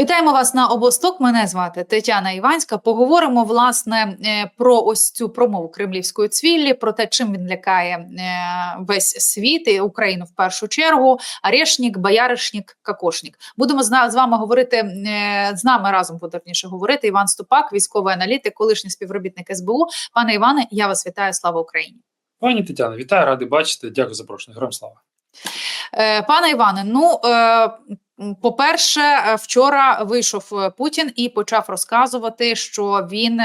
Вітаємо вас на обосток. Мене звати Тетяна Іванська. Поговоримо власне е, про ось цю промову кремлівської цвіллі, про те, чим він лякає е, весь світ і Україну в першу чергу. Арешнік, бояришнік, какошнік. Будемо з вами говорити е, з нами разом буде говорити. Іван Ступак, військовий аналітик, колишній співробітник СБУ. Пане Іване, я вас вітаю. Слава Україні. Пані Тетяно, вітаю, радий бачити. Дякую за запрошення. Героям слава. Пане Іване, ну по-перше, е, вчора вийшов е, Путін і почав розказувати, що він.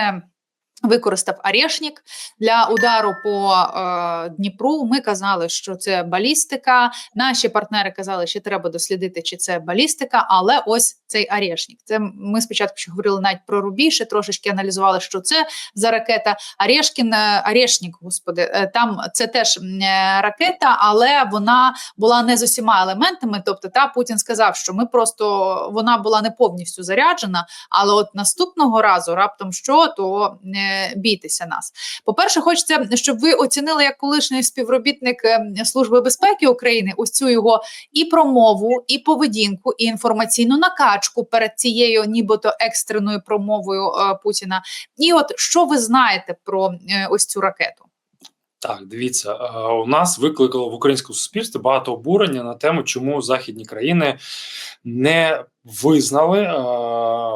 Е, Використав Арешнік для удару по е, Дніпру. Ми казали, що це балістика. Наші партнери казали, що треба дослідити, чи це балістика. Але ось цей Арешнік. Це ми спочатку ще говорили навіть про Рубі, ще трошечки аналізували, що це за ракета. Арешкін, е, Арешнік, господи, е, там це теж е, ракета, але вона була не з усіма елементами. Тобто, та Путін сказав, що ми просто вона була не повністю заряджена. Але от наступного разу, раптом що, то не бійтеся нас. По-перше, хочеться, щоб ви оцінили як колишній співробітник е, Служби безпеки України ось цю його і промову, і поведінку, і інформаційну накачку перед цією, нібито екстреною промовою е, Путіна. І от що ви знаєте про е, ось цю ракету? Так, дивіться, е, у нас викликало в українському суспільстві багато обурення на тему, чому західні країни не визнали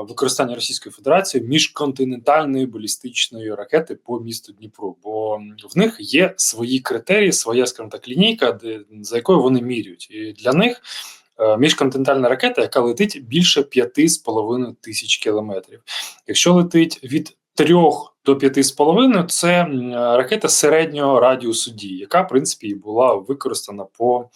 використання Російської Федерації міжконтинентальної балістичної ракети по місту Дніпру. Бо в них є свої критерії, своя, скажімо так, лінійка, де за якою вони міряють. І для них е, міжконтинентальна ракета, яка летить більше 5,5 тисяч кілометрів. Якщо летить від трьох до п'яти з половиною, це ракета середнього радіусу дії, яка в принципі і була використана по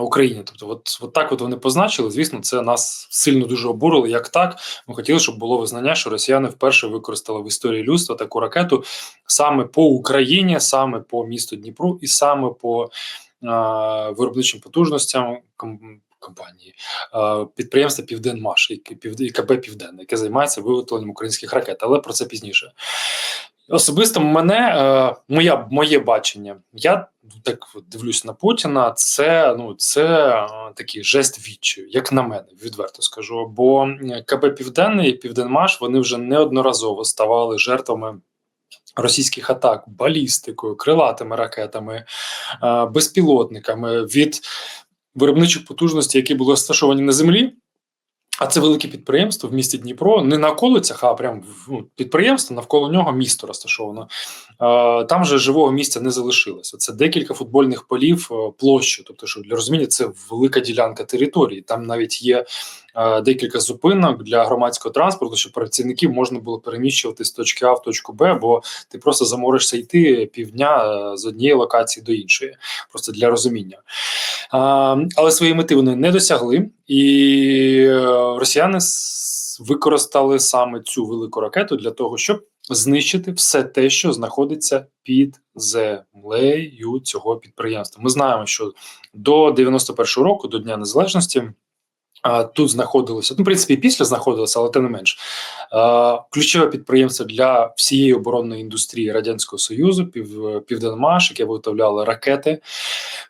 Україні. Тобто, от, от так от вони позначили. Звісно, це нас сильно дуже обурило. Як так? Ми хотіли, щоб було визнання, що росіяни вперше використали в історії людства таку ракету саме по Україні, саме по місту Дніпру і саме по а, виробничим потужностям компанії е, підприємства Південмаш, і КБ Південне, яке займається виготовленням українських ракет, але про це пізніше. Особисто мене е, моя моє бачення. Я так от дивлюсь на Путіна. Це ну це е, такий жест відчаю, як на мене, відверто скажу. Бо КБ Південне і Південмаш вони вже неодноразово ставали жертвами. Російських атак балістикою, крилатими ракетами, е, безпілотниками від виробничих потужностей, які були розташовані на землі. А це велике підприємство в місті Дніпро, не на околицях, а прям ну, підприємство, навколо нього місто розташовано. Там же живого місця не залишилося. Це декілька футбольних полів е, площу. Тобто, що для розуміння, це велика ділянка території. Там навіть є е, декілька зупинок для громадського транспорту, щоб працівників можна було переміщувати з точки А в точку Б, бо ти просто заморишся йти півдня е, з однієї локації до іншої, просто для розуміння. Але свої мети вони не досягли, і е, росіяни використали саме цю велику ракету для того, щоб знищити все те, що знаходиться під землею цього підприємства. Ми знаємо, що до 91-го року, до Дня Незалежності. Тут знаходилося, ну, в принципі, після знаходилося, але тим не менш. Ключове підприємство для всієї оборонної індустрії Радянського Союзу, Пів, Південмаш, яке виготовляли ракети,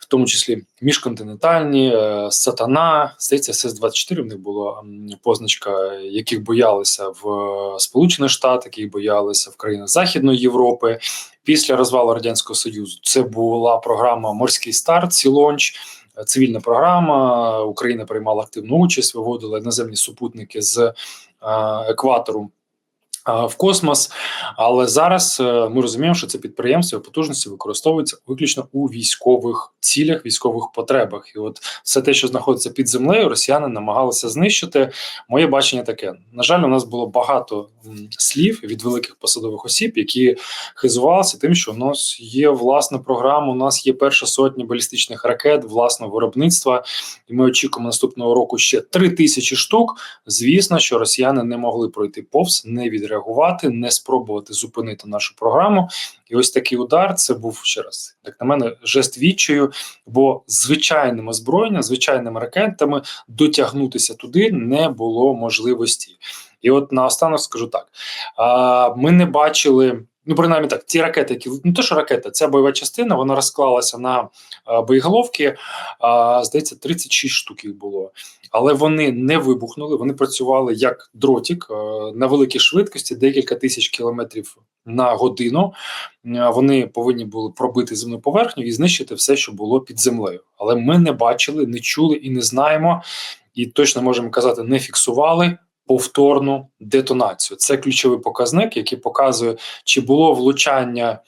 в тому числі міжконтинентальні, е, Сатана, здається, СС-24 в них була позначка, яких боялися в е, Сполучених Штатах, яких боялися в країнах Західної Європи. Після розвалу Радянського Союзу це була програма Морський старт, Сілонч. Цивільна програма Україна приймала активну участь, виводила наземні супутники з е, екватору в космос. Але зараз е, ми розуміємо, що це підприємство потужності використовуються виключно у військових цілях, військових потребах. І от все те, що знаходиться під землею, росіяни намагалися знищити. Моє бачення таке: на жаль, у нас було багато слів від великих посадових осіб, які хизувалися тим, що у нас є власна програма, у нас є перша сотня балістичних ракет власного виробництва, і ми очікуємо наступного року ще три тисячі штук. Звісно, що росіяни не могли пройти повз, не відреагувати, не спробувати зупинити нашу програму. І ось такий удар це був ще раз, як на мене, жест відчаю, бо звичайним озброєнням, звичайними ракетами дотягнутися туди не було можливості. І от наостанок скажу так: ми не бачили Ну, принаймні так, ці ракети, які не то, що ракета, ця бойова частина, вона розклалася на а, боєголовки. А, здається, 36 штук їх було. Але вони не вибухнули, вони працювали як дротик а, на великій швидкості, декілька тисяч кілометрів на годину. А, Вони повинні були пробити земну поверхню і знищити все, що було під землею. Але ми не бачили, не чули і не знаємо, і точно можемо казати, не фіксували повторну детонацію. Це ключовий показник, який показує, чи було влучання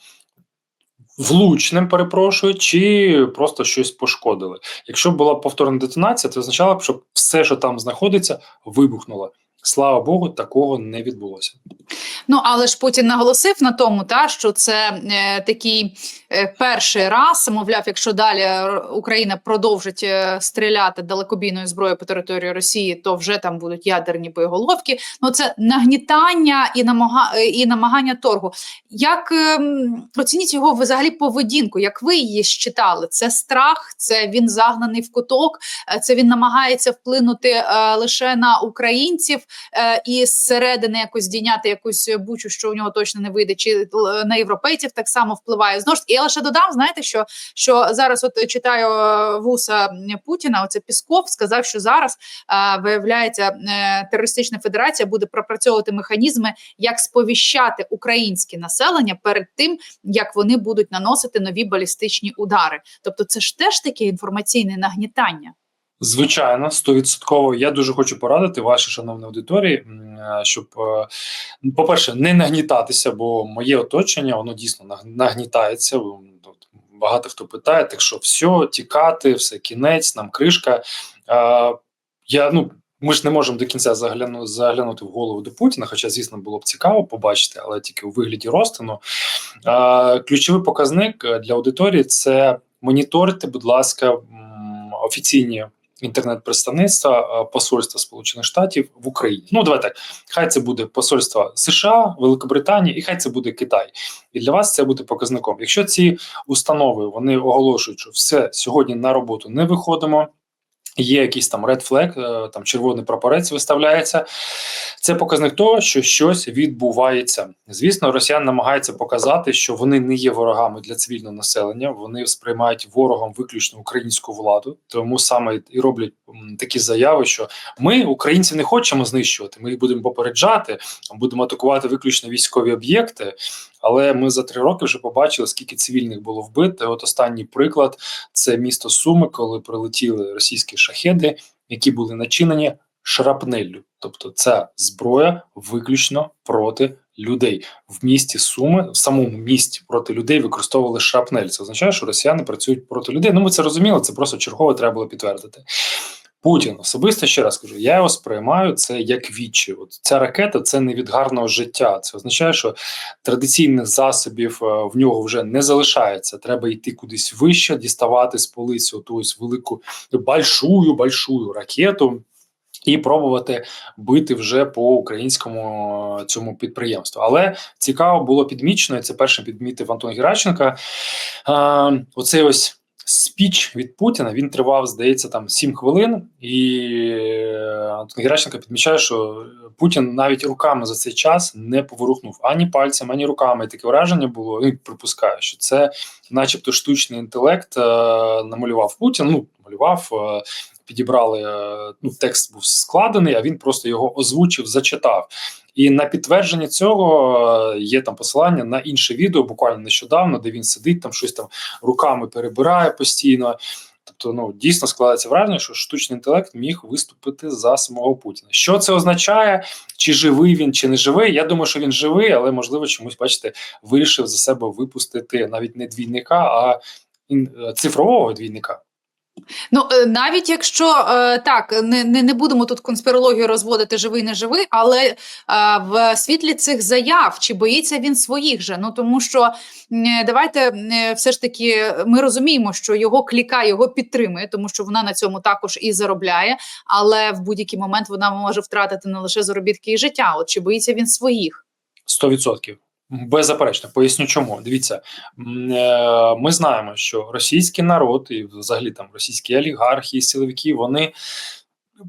влучним, перепрошую, чи просто щось пошкодили. Якщо була повторна детонація, це означало б, що все, що там знаходиться, вибухнуло. Слава Богу, такого не відбулося. Ну але ж Путін наголосив на тому, та що це е, такий перший раз, мовляв, якщо далі Україна продовжить е, стріляти далекобійною зброєю по території Росії, то вже там будуть ядерні боєголовки. Ну це нагнітання і намага е, і намагання торгу. Як ем, оцініть його взагалі поведінку? Як ви її считали? Це страх, це він загнаний в куток, е, це він намагається вплинути е, лише на українців е, і зсередини якось здійняти якусь бучу, що у нього точно не вийде, чи е, на європейців так само впливає. Знову ж я лише додам, знаєте, що, що зараз от читаю е, вуса Путіна. Оце Пісков сказав, що зараз а, виявляється, е, терористична федерація буде пропрацьовувати механізми, як сповіщати українське населення перед тим, як вони будуть наносити нові балістичні удари. Тобто, це ж теж таке інформаційне нагнітання. Звичайно, стовідсотково. Я дуже хочу порадити вашій шановній аудиторії, е, щоб, е, по-перше, не нагнітатися, бо моє оточення воно дійсно наг- нагнітається. Багато хто питає, так що все, тікати, все кінець, нам кришка. Я, ну, ми ж не можемо до кінця загляну, заглянути в голову до Путіна, хоча, звісно, було б цікаво побачити, але тільки у вигляді розтину. Ключовий показник е, для аудиторії це моніторте, будь ласка, офіційні інтернет-представництва е, посольства Сполучених Штатів в Україні. Ну, давай так. Хай це буде посольство США, Великобританії, і хай це буде Китай. І для вас це буде показником. Якщо ці установи вони оголошують, що все сьогодні на роботу не виходимо. Є якийсь там red flag, е, там червоний прапорець виставляється. Це показник того, що щось відбувається. Звісно, росіяни намагаються показати, що вони не є ворогами для цивільного населення. Вони сприймають ворогом виключно українську владу, тому саме і роблять такі заяви, що ми, українці, не хочемо знищувати. Ми їх будемо попереджати, будемо атакувати виключно військові об'єкти. Але ми за три роки вже побачили, скільки цивільних було вбито. От останній приклад це місто Суми, коли прилетіли російські шахеди, які були начинені шрапнеллю. Тобто, ця зброя виключно проти людей в місті Суми, в самому місті проти людей використовували шрапнель. Це означає, що росіяни працюють проти людей. Ну, ми це розуміли. Це просто чергово треба було підтвердити. Путін особисто ще раз кажу, я його сприймаю це як вічі. От ця ракета це не від гарного життя. Це означає, що традиційних засобів е, в нього вже не залишається. Треба йти кудись вище, діставати з полиці оту ось велику большую, большую ракету. І пробувати бити вже по українському е, цьому підприємству. Але цікаво було підмічено, і це першим підмітив Антон Геращенко. Е, оцей ось спіч від Путіна він тривав, здається, там 7 хвилин, і е, Антон Геращенко підмічає, що Путін навіть руками за цей час не поворухнув ані пальцем, ані руками. І таке враження було. Він припускає, що це, начебто, штучний інтелект е, намалював Путін. Ну, малював. Підібрали е, ну, текст був складений, а він просто його озвучив, зачитав. І на підтвердження цього е, є там посилання на інше відео, буквально нещодавно, де він сидить, там щось там руками перебирає постійно. Тобто, ну дійсно складається враження, що штучний інтелект міг виступити за самого Путіна. Що це означає? Чи живий він, чи не живий? Я думаю, що він живий, але можливо чомусь, бачите, вирішив за себе випустити навіть не двійника, а цифрового двійника. Ну е, навіть якщо е, так не, не, не будемо тут конспірологію розводити живий не живий, але е, в світлі цих заяв чи боїться він своїх же? Ну тому що давайте все ж таки ми розуміємо, що його кліка його підтримує, тому що вона на цьому також і заробляє, але в будь-який момент вона може втратити не лише заробітки і життя. От чи боїться він своїх? 100%. Беззаперечно, поясню чому. Дивіться, е, ми знаємо, що російський народ і взагалі там російські олігархи і силовики вони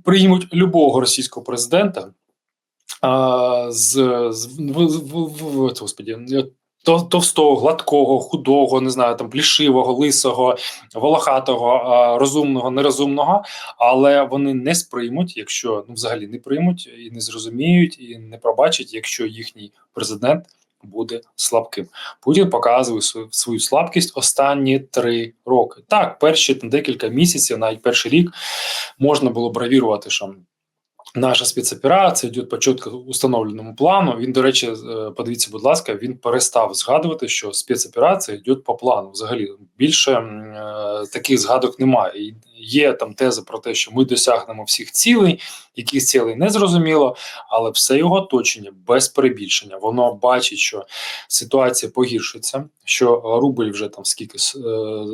приймуть любого російського президента а, з, з в, в, в, господі, товстого, гладкого, худого, не знаю, там плішивого, лисого, волохатого, розумного, нерозумного, але вони не сприймуть, якщо ну взагалі не приймуть і не зрозуміють, і не пробачать, якщо їхній президент буде слабким. Путін показує свою, слабкість останні три роки. Так, перші там, декілька місяців, навіть перший рік, можна було бравірувати, що наша спецоперація йде по чітко установленому плану. Він, до речі, е, подивіться, будь ласка, він перестав згадувати, що спецоперація йде по плану. Взагалі більше е, таких згадок немає. Є там тези про те, що ми досягнемо всіх цілей, яких цілей не зрозуміло, але все його оточення без перебільшення. Воно бачить, що ситуація погіршиться, що рубль вже там скільки е,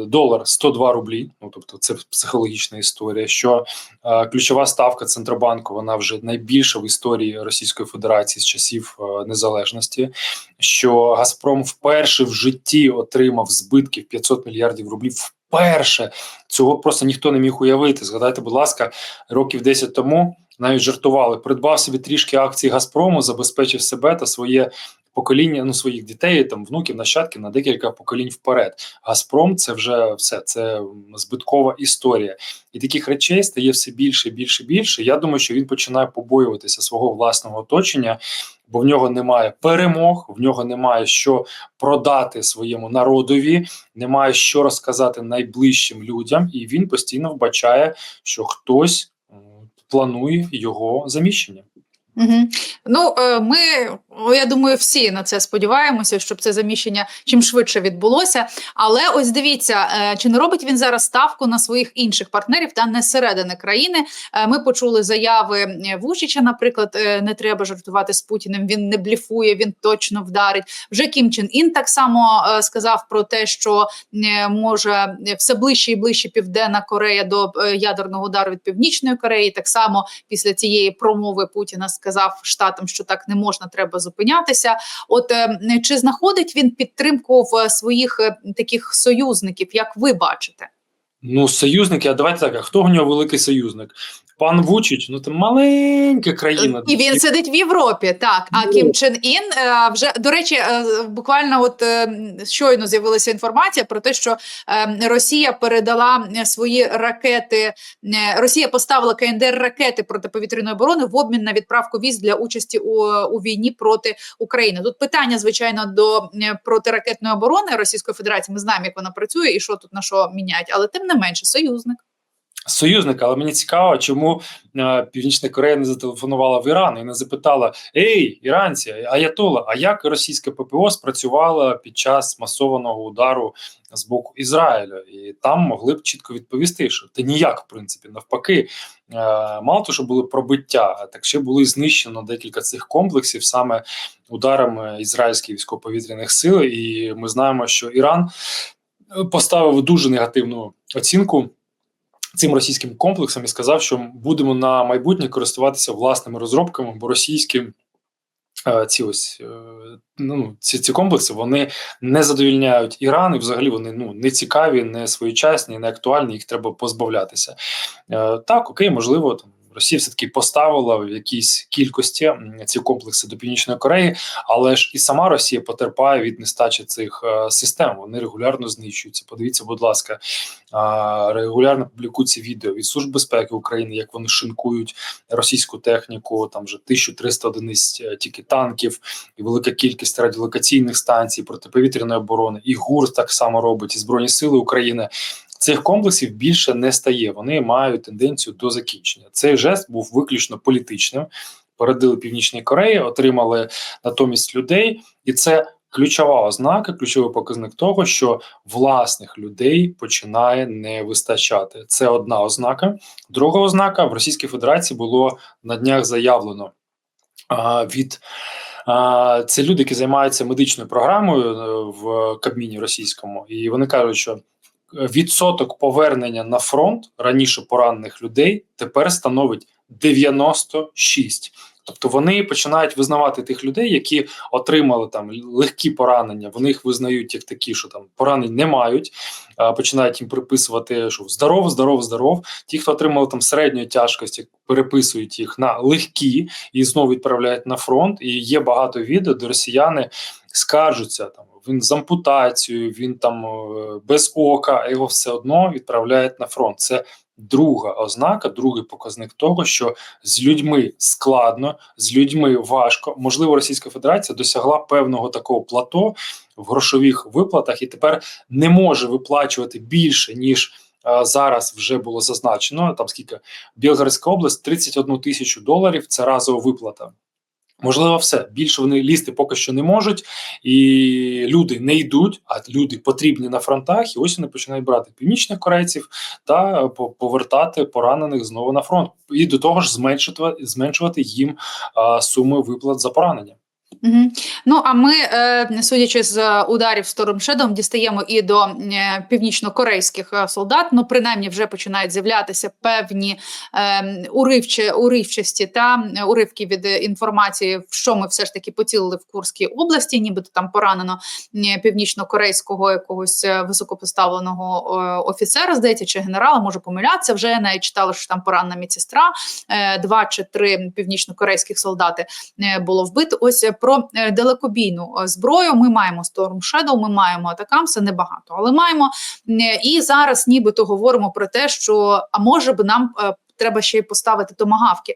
долар 102 рублі. Ну тобто, це психологічна історія. Що е, ключова ставка центробанку вона вже найбільша в історії Російської Федерації з часів е, незалежності. Що Газпром вперше в житті отримав збитків 500 мільярдів рублів. Вперше цього просто ніхто не міг уявити. Згадайте, будь ласка, років 10 тому навіть жартували, придбав собі трішки акцій Газпрому, забезпечив себе та своє покоління, ну своїх дітей, там внуків, нащадків на декілька поколінь вперед. Газпром це вже все, це збиткова історія. І таких речей стає все більше, більше, більше. Я думаю, що він починає побоюватися свого власного оточення, бо в нього немає перемог, в нього немає що продати своєму народові, немає що розказати найближчим людям, і він постійно вбачає, що хтось планує його заміщення. Угу. Ну, е, ми, я думаю, всі на це сподіваємося, щоб це заміщення чим швидше відбулося. Але ось дивіться, е, чи не робить він зараз ставку на своїх інших партнерів та не середини країни. Е, Ми почули заяви е, Вучича, наприклад, не треба жартувати з Путіним. Він не бліфує, він точно вдарить. Вже Кім Чен Ін так само сказав про те, що може все ближче і ближче Південна Корея до ядерного удару від Північної Кореї. Так само після цієї промови Путіна сказав штатам, що так не можна, треба зупинятися. От е, чи знаходить він підтримку в своїх е, таких союзників, як ви бачите? Ну, союзники, а давайте так, а хто в нього великий союзник? Пан Вучич, ну це маленька країна. І він сидить в Європі, так. А Ну. Кім Чен Ін е, вже до речі, е, буквально от е, щойно з'явилася інформація про те, що Росія передала свої ракети. Росія поставила КНДР ракети протиповітряної оборони в обмін на відправку військ для участі у, у війні проти України. Тут питання, звичайно, до протиракетної оборони Російської Федерації. Ми знаємо, як вона працює і що тут на що міняють, але тим не менше, союзник. союзника, але мені цікаво, чому е, Північна Корея не зателефонувала в Іран і не запитала: Ей, іранці, Аятола, а як російське ППО спрацювало під час масованого удару з боку Ізраїля? І там могли б чітко відповісти, що та ніяк, в принципі, навпаки, е, мало того, що були пробиття, так ще були знищено декілька цих комплексів саме ударами ізраїльських військово-повітряних сил. І ми знаємо, що Іран поставив дуже негативну оцінку цим російським комплексом і сказав, що будемо на майбутнє користуватися власними розробками, бо російські е, ці ось е, ну, ці, ці комплекси вони не задовільняють Іран, і взагалі вони ну не цікаві, не своєчасні, не актуальні. Їх треба позбавлятися. Е, так, окей, можливо, там. Росія все таки поставила в якійсь кількості ці комплекси до північної Кореї, але ж і сама Росія потерпає від нестачі цих е, систем. Вони регулярно знищуються. Подивіться, будь ласка, регулярно публікуються відео від служб безпеки України, як вони шинкують російську техніку. Там вже 1300 одиниць е, тільки танків, і велика кількість радіолокаційних станцій протиповітряної оборони. І ГУР так само робить, і збройні сили України. Цих комплексів більше не стає. Вони мають тенденцію до закінчення. Цей жест був виключно політичним. Передали Північній Кореї, отримали натомість людей, і це ключова ознака, ключовий показник того, що власних людей починає не вистачати. Це одна ознака. Друга ознака в Російській Федерації було на днях заявлено а, від. Це люди, які займаються медичною програмою е, в Кабміні російському, і вони кажуть, що відсоток повернення на фронт раніше поранених людей тепер становить 96. Тобто вони починають визнавати тих людей, які отримали там легкі поранення. Вони їх визнають як такі, що там поранень не мають. А починають їм приписувати, що здоров, здоров, здоров. Ті, хто отримали там середньої тяжкості, переписують їх на легкі і знову відправляють на фронт. І є багато відео, де росіяни скаржуться там він з ампутацією, він там е, без ока, а його все одно відправляють на фронт. Це друга ознака, другий показник того, що з людьми складно, з людьми важко. Можливо, Російська Федерація досягла певного такого плато в грошових виплатах і тепер не може виплачувати більше ніж. е, Зараз вже було зазначено там скільки Білгородська область 31 тисячу доларів. Це разова виплата. Можливо, все більше вони лізти поки що не можуть, і люди не йдуть, а люди потрібні на фронтах. І ось вони починають брати північних корейців та по- повертати поранених знову на фронт, і до того ж зменшувати зменшувати їм а, суми виплат за поранення. Угу. Ну а ми, е, судячи з ударів Storm Shadow, дістаємо і до е, північно-корейських е, солдат. Ну, принаймні, вже починають з'являтися певні е, уривче, уривчасті та е, уривки від е, інформації, в що ми все ж таки поцілили в Курській області, нібито там поранено е, північно-корейського якогось е, високопоставленого е, офіцера, здається, чи генерала, можу помилятися. Вже навіть читала, що там поранена медсестра, е, два чи три північно-корейських солдати е, було вбито. Ось е, про е, далекобійну е, зброю. Ми маємо Storm Shadow, ми маємо Атакам, це небагато, але маємо і зараз, нібито говоримо про те, що а може б нам е, треба ще й поставити томагавки.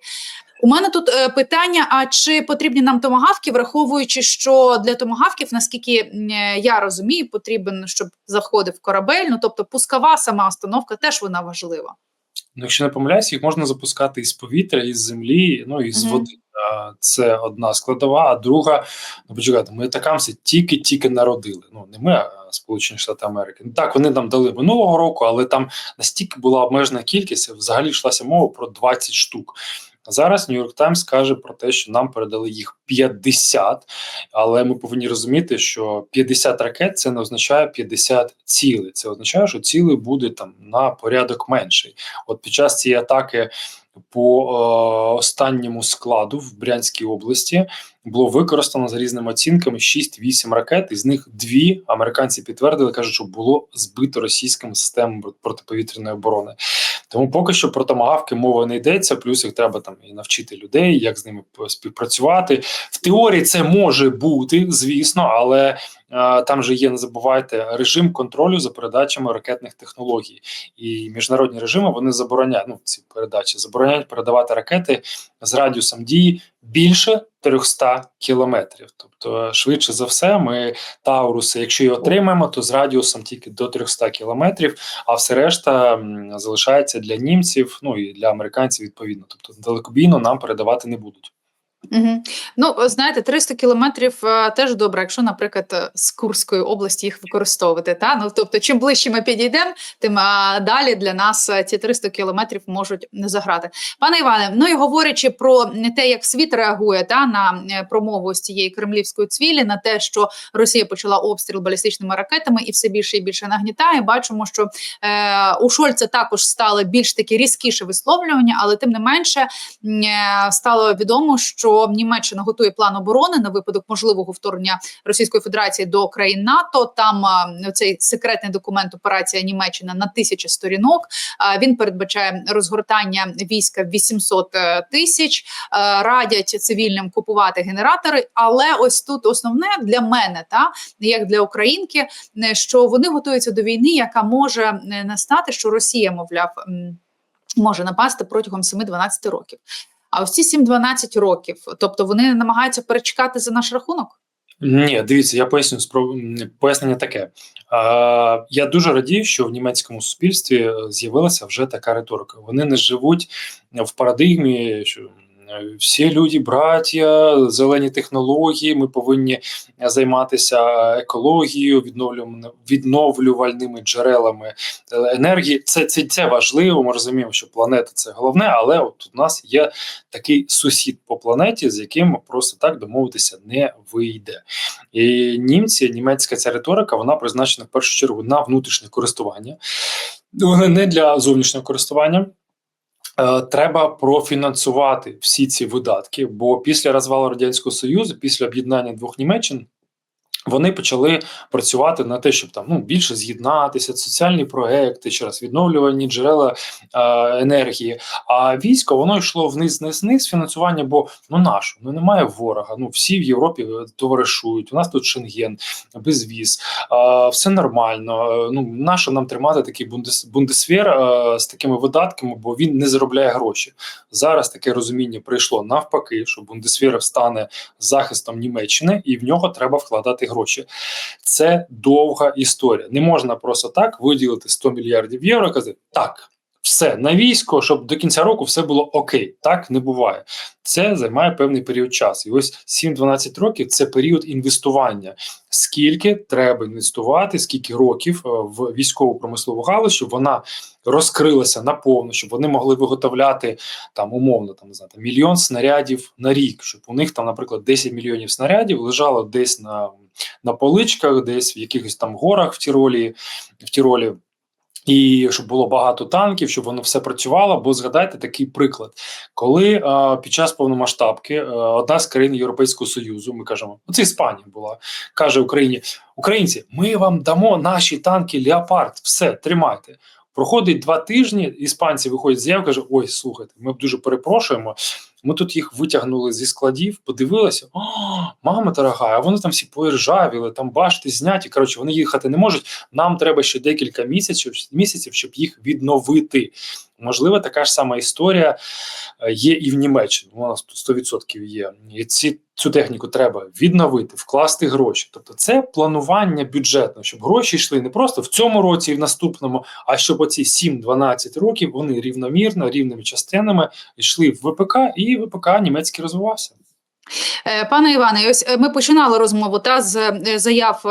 У мене тут е, питання: а чи потрібні нам томагавки, враховуючи, що для томагавків, наскільки е, я розумію, потрібен, щоб заходив корабель. Ну тобто пускова сама установка теж вона важлива. Ну, якщо не помиляюсь, їх можна запускати із повітря, із землі, ну і з Мгм. води. А, Це одна складова, а друга, ну почекайте, ми атакамси тільки-тільки народили. Ну не ми, а Сполучені Штати Америки. Ну так, вони нам дали минулого року, але там настільки була обмежена кількість, взагалі йшлася мова про 20 штук. Зараз Нью-Йорк Таймс каже про те, що нам передали їх 50, але ми повинні розуміти, що 50 ракет це не означає 50 цілей. Це означає, що цілей буде там на порядок менший. От під час цієї атаки по е, останньому складу в Брянській області було використано за різними оцінками 6-8 ракет. Із них дві американці підтвердили, кажуть, що було збито російськими системами протиповітряної оборони. Тому поки що про томагавки мова не йдеться. Плюс їх треба там і навчити людей, як з ними співпрацювати. В теорії це може бути, звісно, але там же є, не забувайте, режим контролю за передачами ракетних технологій. І міжнародні режими вони забороняють ну, ці передачі, забороняють передавати ракети з радіусом дії більше 300 кілометрів. Тобто, швидше за все, ми Тауруси, якщо і отримаємо, то з радіусом тільки до 300 кілометрів, а все решта залишається для німців, ну і для американців відповідно. Тобто далекобійно нам передавати не будуть. Угу. Ну, знаєте, 300 кілометрів е, теж добре, якщо, наприклад, е, з Курської області їх використовувати. Та? Ну, тобто, чим ближче ми підійдемо, тим а, далі для нас е, ці 300 кілометрів можуть не заграти. Пане Іване, ну і говорячи про те, як світ реагує та, на е, промову з цієї кремлівської цвілі, на те, що Росія почала обстріл балістичними ракетами і все більше і більше нагнітає, бачимо, що е, у Шольца також стали більш такі різкіше висловлювання, але тим не менше е, стало відомо, що Німеччина готує план оборони на випадок можливого вторгнення Російської Федерації до країн НАТО. Там цей секретний документ операція Німеччина на тисячі сторінок. А, Він передбачає розгортання війська в 800 е, тисяч. Е, Радять цивільним купувати генератори. Але ось тут основне для мене, та як для українки, що вони готуються до війни, яка може е, настати, що Росія, мовляв. Може напасти протягом 7-12 років. А ось ці 7-12 років, тобто вони намагаються перечекати за наш рахунок. Ні, дивіться, я поясню спро- пояснення таке. Е, я дуже радію, що в німецькому суспільстві е, з'явилася вже така риторика. Вони не живуть в парадигмі, що всі люди, браття, зелені технології. Ми повинні займатися екологією, відновлювальними джерелами е, енергії. Це, це, це важливо. Ми розуміємо, що планета це головне, але от у нас є такий сусід по планеті, з яким просто так домовитися не вийде. І німці, німецька ця риторика, вона призначена в першу чергу на внутрішнє користування, не для зовнішнього користування. Е, Треба профінансувати всі ці видатки, бо після розвалу радянського союзу, після об'єднання двох Німеччин, Вони почали працювати на те, щоб там ну більше з'єднатися, соціальні проекти, ще раз відновлювальні джерела е, енергії. А військо воно йшло вниз, вниз, вниз фінансування. Бо ну нащо? Ну немає ворога. Ну всі в Європі е, товаришують. У нас тут Шенген, безвіз, е, все нормально. Е, ну нащо нам тримати такий бундес, бундесвер е, з такими видатками, бо він не заробляє гроші. Зараз таке розуміння прийшло навпаки, що бундесвер стане захистом Німеччини, і в нього треба вкладати гроші. Це довга історія. Не можна просто так виділити 100 мільярдів євро. і Казати так. Все на військо, щоб до кінця року все було окей. Так не буває. Це займає певний період часу. І ось 7-12 років це період інвестування. Скільки треба інвестувати, скільки років е, в військову промислову галузь, щоб вона розкрилася наповну, щоб вони могли виготовляти там умовно там не мільйон снарядів на рік, щоб у них там, наприклад, 10 мільйонів снарядів лежало десь на, на поличках, десь в якихось там горах в Тіролі, в Тіролі. І щоб було багато танків, щоб воно все працювало. Бо згадайте такий приклад, коли е, під час повномасштабки е, одна з країн Європейського Союзу, ми кажемо, оце Іспанія була, каже Україні: Українці, ми вам дамо наші танки Леопард, все тримайте. Проходить два тижні, іспанці виходять з заяв, каже: Ой, слухайте, ми дуже перепрошуємо. Ми тут їх витягнули зі складів, подивилися. О, мама дорога, а вони там всі поіржавіли, там башти зняті. Коротше, вони їхати не можуть. Нам треба ще декілька місяців, місяців, щоб їх відновити. Можливо, така ж сама історія е, є і в Німеччині. Тут 100% є. І ці цю техніку треба відновити, вкласти гроші. Тобто, це планування бюджетне, щоб гроші йшли не просто в цьому році і в наступному, а щоб оці 7-12 років вони рівномірно, рівними частинами йшли в ВПК, і ВПК німецький розвивався. Е, Пане Іване, ось е, ми починали розмову та з е, заяв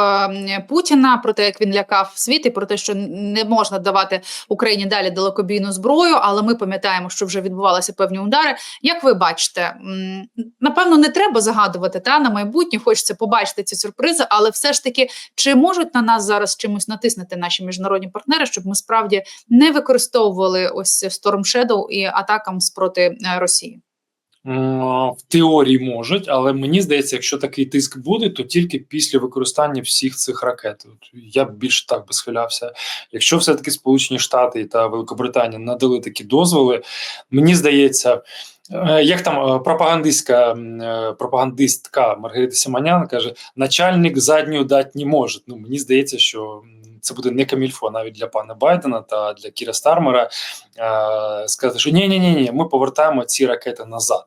Путіна про те, як він лякав світ і про те, що не можна давати Україні далі далекобійну зброю. Але ми пам'ятаємо, що вже відбувалися певні удари. Як ви бачите, напевно, не треба загадувати та на майбутнє. Хочеться побачити ці сюрпризи, але все ж таки, чи можуть на нас зараз чимось натиснути наші міжнародні партнери, щоб ми справді не використовували ось Storm Shadow і атакам спроти Росії? В теорії можуть, але мені здається, якщо такий тиск буде, то тільки після використання всіх цих ракет. От Я б більше так би схилявся. Якщо все-таки Сполучені Штати та Великобританія надали такі дозволи, мені здається. е, Як там е, пропагандистська е, пропагандистка Маргарита Сіманян каже: начальник задню дати не може. Ну мені здається, що це буде не камільфо навіть для пана Байдена та для Кіра Стармера е, сказати, що ні, ні, ні, ні, ми повертаємо ці ракети назад.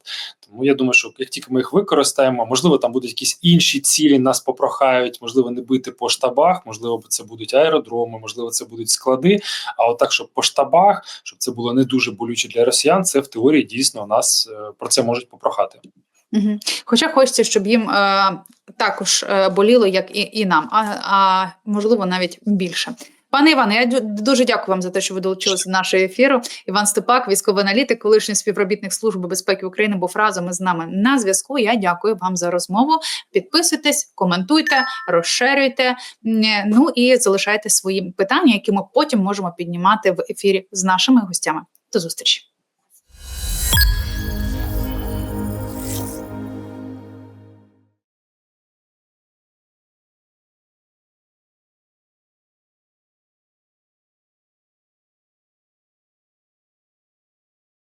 Тому я думаю, що як тільки ми їх використаємо, можливо, там будуть якісь інші цілі, нас попрохають, можливо, не бити по штабах, можливо, це будуть аеродроми, можливо, це будуть склади. А от так, щоб по штабах, щоб це було не дуже болюче для росіян, це в теорії дійсно нас е, про це можуть попрохати. Угу. Хоча хочеться, щоб їм е, також е, боліло, як і, і нам, а, а можливо навіть більше. Пане Іване, я дуже дякую вам за те, що ви долучилися до нашого ефіру. Іван Степак, військовий аналітик, колишній співробітник Служби безпеки України, був разом із нами на зв'язку. Я дякую вам за розмову. Підписуйтесь, коментуйте, розширюйте. Ну і залишайте свої питання, які ми потім можемо піднімати в ефірі з нашими гостями. До зустрічі.